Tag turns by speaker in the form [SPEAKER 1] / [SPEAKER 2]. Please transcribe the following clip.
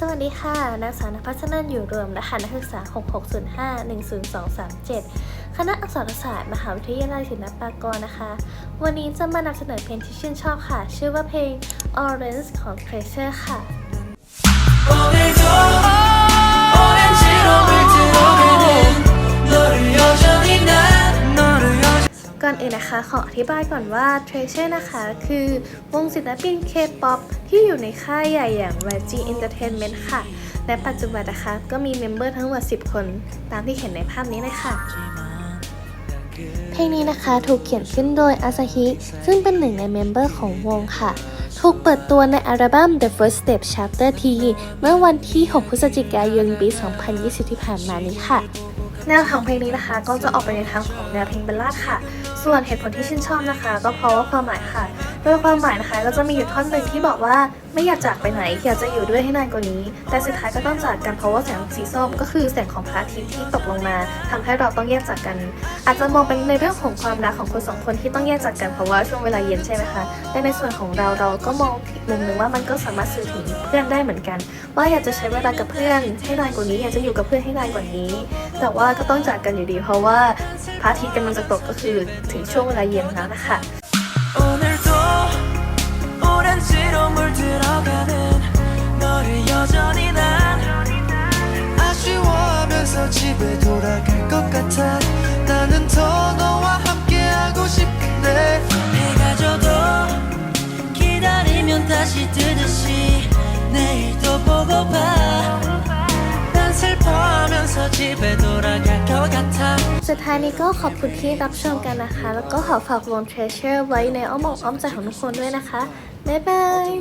[SPEAKER 1] สวัสดีค่ะ นางสาวนภัสนันอยู่รวมรหัสนักศึกษา 6605-10237 คณะอักษรศาสตร์ มหาวิทยาลัยศิลปากรนะคะ วันนี้จะมานำเสนอเพลงที่ชื่นชอบค่ะ ชื่อว่าเพลง Orange ของ Treasure ค่ะ ก่อนอื่นนะคะขออธิบายก่อนว่า Treasure นะคะ คือวงศิลปิน K-POP ที่อยู่ในค่ายใหญ่อย่าง YG Entertainment ค่ะ และปัจจุบันนะคะก็มีเมมเบอร์ทั้งหมด 10 คน ตามที่เห็นในภาพนี้เลยค่ะ เพลงนี้นะคะถูกเขียนขึ้นโดยอาซาฮิซึ่งเป็นหนึ่งในเมมเบอร์ของวงค่ะ ถูกเปิดตัวในอัลบั้ม The First Step Chapter T เมื่อวันที่ 6 พฤศจิกายนปี 2020 ที่ผ่านมานี้ค่ะ แนวของเพลงนี้นะคะก็จะออกไปในทางของแนวเพลงบัลลาดค่ะ ส่วนเหตุผลที่ชื่นชอบนะคะ ก็เพราะว่าความหมายค่ะ โดยความหมายนะคะก็จะมีอยู่ท่อนหนึ่งที่บอกว่าไม่อยากจากไปไหนอยากจะอยู่ด้วยให้นานกว่านี้ แต่สุดท้ายก็ต้องจากกันเพราะว่าแสงสีส้มก็คือแสงของพระอาทิตย์ที่ตกลงมาทำให้เราต้องแยกจากกัน อาจจะมองเป็นในเรื่องของความรักของคนสองคนที่ต้องแยกจากกันเพราะว่าช่วงเวลาเย็นใช่ไหมคะแต่ในส่วนของเราเราก็มองอีกมุมหนึ่งว่ามันก็สามารถสื่อถึงเพื่อนได้เหมือนกัน ว่าอยากจะใช้เวลากับเพื่อนให้นานกว่านี้อยากจะอยู่กับเพื่อนให้นานกว่านี้ แต่ว่าก็ต้องจากกันอยู่ดี เพราะว่าพระอาทิตย์กำลังจะตกก็คือถึงช่วงเวลาเย็นแล้วนะคะ
[SPEAKER 2] 아쉬워하면서 집에 돌아갈 것 같아 나는 더 너와 함께하고 싶은데 해가 져도 기다리면 다시 뜨듯이 내일 또 보고파 난 슬퍼하면서 집에 돌아갈 것 같아
[SPEAKER 1] สุดท้ายนี้ก็ขอบคุณที่รับชมกันนะคะ แล้วก็ขอฝากวง Treasure ไว้ในอ้อมอกอ้อมใจของทุกคนด้วยนะคะ บ๊ายบาย